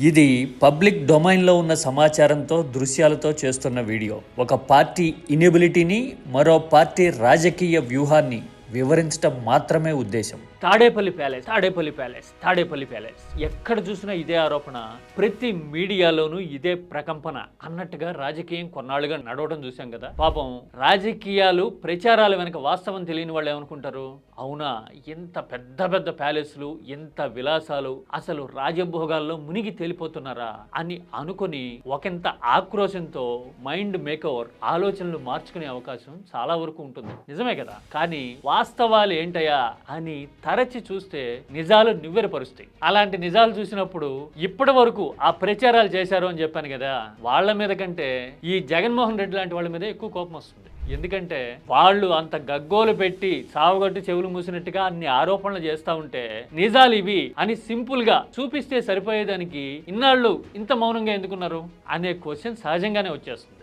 ఇది పబ్లిక్ డొమైన్లో ఉన్న సమాచారంతో దృశ్యాలతో చేస్తున్న వీడియో. ఒక పార్టీ ఇనిబిలిటీని మరో పార్టీ రాజకీయ వ్యూహాన్ని వివరించడం మాత్రమే ఉద్దేశం. Tadepalli palace Tadepalli palace Tadepalli palace. ఎక్కడ చూసినా ఇదే ఆరోపణ ప్రతి మీడియాలోనూ ఇదే ప్రకంపన అన్నట్టుగా రాజకీయం కొన్నాళ్ళుగా నడవడం చూసాం కదా. పాపం రాజకీయాలు ప్రచారాల వెనక వాస్తవం తెలియని వాళ్ళు ఏమనుకుంటారు? అవునా? ఎంత పెద్ద పెద్ద ప్యాలెస్లు ఎంత విలాసాలు అసలు రాజభోగాల్లో మునిగి తేలిపోతున్నారా అని అనుకొని ఒకంత ఆక్రోశంతో మైండ్ మేకవర్ ఆలోచనలు మార్చుకునే అవకాశం చాలా వరకు ఉంటుంది. నిజమే కదా? కానీ వాస్తవాలు ఏంటయ్యా అని తరచి చూస్తే నిజాలు నివ్వెరపరుస్తాయి. అలాంటి నిజాలు చూసినప్పుడు ఇప్పటి వరకు ఆ ప్రచారాలు చేశారు అని చెప్పాను కదా వాళ్ళ మీద కంటే ఈ జగన్మోహన్ రెడ్డి లాంటి వాళ్ళ మీద ఎక్కువ కోపం వస్తుంది. ఎందుకంటే వాళ్ళు అంత గగ్గోలు పెట్టి సావుగట్టు చెవులు మూసినట్టుగా అన్ని ఆరోపణలు చేస్తా ఉంటే నిజాలు ఇవి అని సింపుల్గా చూపిస్తే సరిపోయేదానికి ఇన్నాళ్ళు ఇంత మౌనంగా ఎందుకున్నారు? అనే క్వశ్చన్ సహజంగానే వచ్చేస్తుంది.